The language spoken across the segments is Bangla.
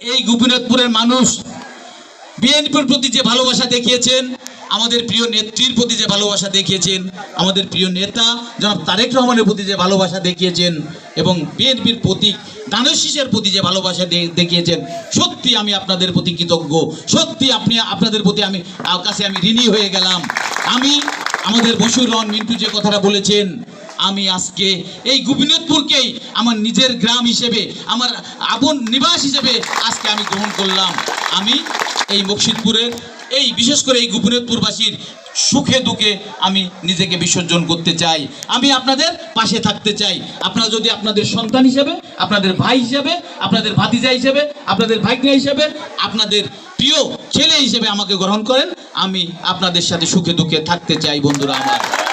এই গোপীনাথপুরের মানুষ বিএনপির প্রতি যে ভালোবাসা দেখিয়েছেন, আমাদের প্রিয় নেত্রীর প্রতি যে ভালোবাসা দেখিয়েছেন, আমাদের প্রিয় নেতা জনাব তারেক রহমানের প্রতি যে ভালোবাসা দেখিয়েছেন এবং বিএনপির প্রতি দানশীষের প্রতি যে ভালোবাসা দেখিয়েছেন, সত্যি আমি আপনাদের প্রতি কৃতজ্ঞ। সত্যি আপনি, আপনাদের প্রতি আমি, কাছে আমি ঋণী হয়ে গেলাম। আমি আমাদের বসুর রহমান মিন্টু যে কথাটা বলেছেন আমি আজকে এই গোপীনাথপুরকেই আমার নিজের গ্রাম হিসেবে, আমার আপন নিবাস হিসেবে আজকে আমি গ্রহণ করলাম। আমি এই মকসিদপুরের এই বিশেষ করে এই গোপীনাথপুরবাসীর সুখে দুঃখে আমি নিজেকে বিসর্জন করতে চাই। আমি আপনাদের পাশে থাকতে চাই। আপনারা যদি আপনাদের সন্তান হিসেবে, আপনাদের ভাই হিসেবে, আপনাদের ভাতিজা হিসেবে, আপনাদের ভাগ্নে হিসেবে, আপনাদের প্রিয় ছেলে হিসেবে আমাকে গ্রহণ করেন, আমি আপনাদের সাথে সুখে দুঃখে থাকতে চাই বন্ধুরা আমার।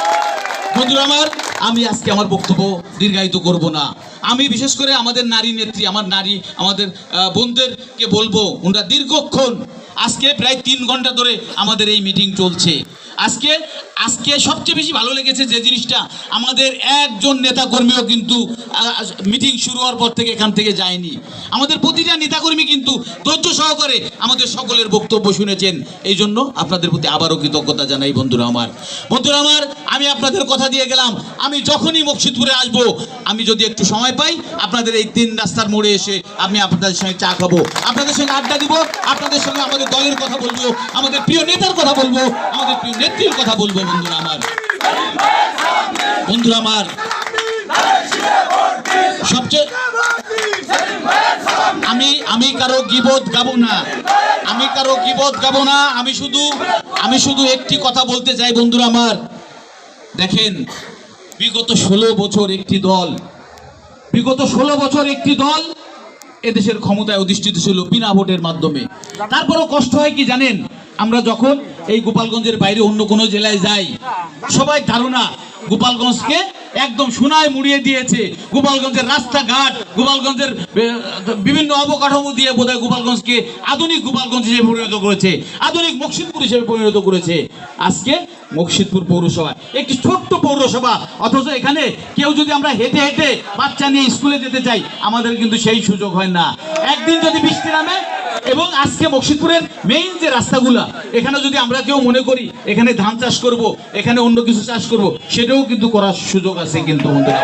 বন্ধুরা আমার, আমি আজকে আমার বক্তব্য দীর্ঘায়িত করব না। আমি বিশেষ করে আমাদের নারী নেত্রী, আমার নারী, আমাদের বোনদেরকে বলব, ওনারা দীর্ঘক্ষণ আজকে প্রায় তিন ঘণ্টা ধরে আমাদের এই মিটিং চলছে। আজকে আজকে সবচেয়ে বেশি ভালো লেগেছে যে জিনিসটা, আমাদের একজন নেতা কর্মীও কিন্তু মিটিং শুরু হওয়ার পর থেকে এখান থেকে যায়নি। আমাদের প্রতিটা নেতাকর্মী কিন্তু ধৈর্য সহকারে আমাদের সকলের বক্তব্য শুনেছেন। এই জন্য আপনাদের প্রতি আবারও কৃতজ্ঞতা জানাই বন্ধুরা আমার। বন্ধুরা আমার, আমি আপনাদের কথা দিয়ে গেলাম, আমি যখনই মকসিদপুরে আসব, আমি যদি একটু সময় পাই, আপনাদের এই তিন রাস্তার মোড়ে এসে আমি আপনাদের সঙ্গে চা খাব। আপনাদের সঙ্গে আড্ডা দিব, আপনাদের সঙ্গে আমাদের দলের কথা বলব, আমাদের প্রিয় নেতার কথা বলব, আমাদের প্রিয় নেত্রীর কথা বলব, বন্ধুরা আমার। বন্ধুরা আমার, সবচেয়ে আমি আমি কারও গিবত গাবো না। আমি কারও গিবত গাবো না, আমি শুধু আমি শুধু একটি কথা বলতে চাই, বন্ধুরা আমার। দেখেন, বিগত ষোলো বছর একটি দল। বিগত ষোলো বছর একটি দল এদেশের ক্ষমতায় অধিষ্ঠিত ছিল বিনা ভোটের মাধ্যমে। তারপরও কষ্ট হয় কি জানেন? আমরা যখন এই গোপালগঞ্জের বাইরে অন্য কোনো জেলায় যাই, সবাই ধারণা গোপালগঞ্জকে একদম সোনায় মুড়িয়ে দিয়েছে। গোপালগঞ্জের রাস্তাঘাট, গোপালগঞ্জের বিভিন্ন অবকাঠামো দিয়ে বোধহয় গোপালগঞ্জকে আধুনিক গোপালগঞ্জ হিসেবে পরিণত করেছে, আধুনিক মকসিদপুর হিসেবে পরিণত করেছে। আজকে মকসিদপুর পৌরসভা একটি ছোট্ট পৌরসভা, অথচ এখানে কেউ যদি আমরা হেঁটে হেঁটে বাচ্চা নিয়ে স্কুলে যেতে চাই, আমাদের কিন্তু সেই সুযোগ হয় না। একদিন যদি বৃষ্টি নামে এবং আজকে বক্সিপুরের মেইন যে রাস্তাগুলা, এখানে যদি আমরা কেউ মনে করি, এখানে ধান চাষ করব, এখানে অন্য কিছু চাষ করব, সেটাও কিন্তু করার সুযোগ আছে কিন্তু বন্ধুরা।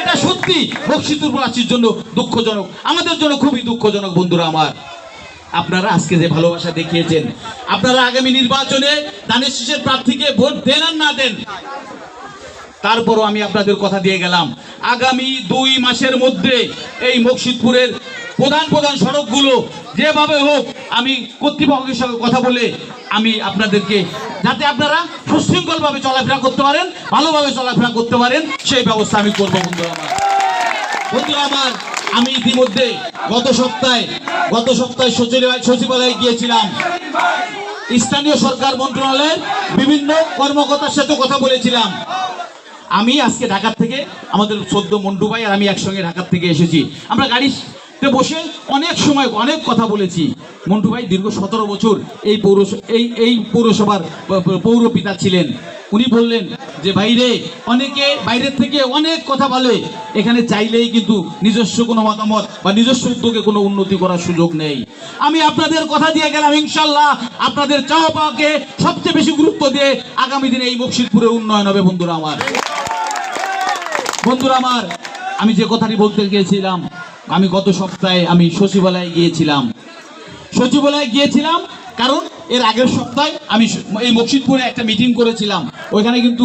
এটা সত্যি বক্সিপুরবাসীর জন্য দুঃখজনক, আমাদের জন্য খুবই দুঃখজনক বন্ধুরা আমার। আপনারা আজকে যে ভালোবাসা দেখিয়েছেন, আপনারা আগামী নির্বাচনে দানের শীষের প্রার্থীকে ভোট দেন আর না দেন, তারপরও আমি আপনাদের কথা দিয়ে গেলাম। আগামী দুই মাসের মধ্যে এই মকসিদপুরের প্রধান প্রধান সড়কগুলো যেভাবে হোক, আমি কর্তৃপক্ষের সঙ্গে কথা বলে আমি আপনাদেরকে, যাতে আপনারা সুশৃঙ্খলভাবে চলাফেরা করতে পারেন, ভালোভাবে চলাফেরা করতে পারেন, সেই ব্যবস্থা আমি করব বন্ধুরা আমার। বন্ধুরা আমার আমি ইতিমধ্যে গত সপ্তাহে গত সপ্তাহে সচিবালয়, সচিবালয়ে গিয়েছিলাম। স্থানীয় সরকার মন্ত্রণালয়ের বিভিন্ন কর্মকর্তার সাথে কথা বলেছিলাম। আমি আজকে ঢাকার থেকে আমাদের সদ্য মন্টু ভাই আর আমি একসঙ্গে ঢাকার থেকে এসেছি। আমরা গাড়িতে বসে অনেক সময় অনেক কথা বলেছি। মন্টু ভাই, দীর্ঘ সতেরো বছর এই পৌরস, এই এই পৌরসভার পৌরপিতা ছিলেন। উনি বললেন যে বাইরে অনেকে বাইরের থেকে অনেক কথা বলে। এখানে চাইলেই কিন্তু নিজস্ব কোনো মতামত বা নিজস্ব উদ্যোগে কোনো উন্নতি করার সুযোগ নেই। আমি আপনাদের কথা দিয়ে গেলাম, ইনশাল্লাহ আপনাদের চাওয়া পাওয়াকে সবচেয়ে বেশি গুরুত্ব দিয়ে আগামী দিনে এই মকসিদপুরে উন্নয়ন হবে, বন্ধুরা আমার। বন্ধুরা আমার, আমি যে কথাটি বলতে গিয়েছিলাম আমি গত সপ্তাহে আমি সচিবালয়ে গিয়েছিলাম। সচিবালয়ে গিয়েছিলাম কারণ এর আগের সপ্তাহে আমি এই মকসিদপুরে একটা মিটিং করেছিলাম। ওইখানে কিন্তু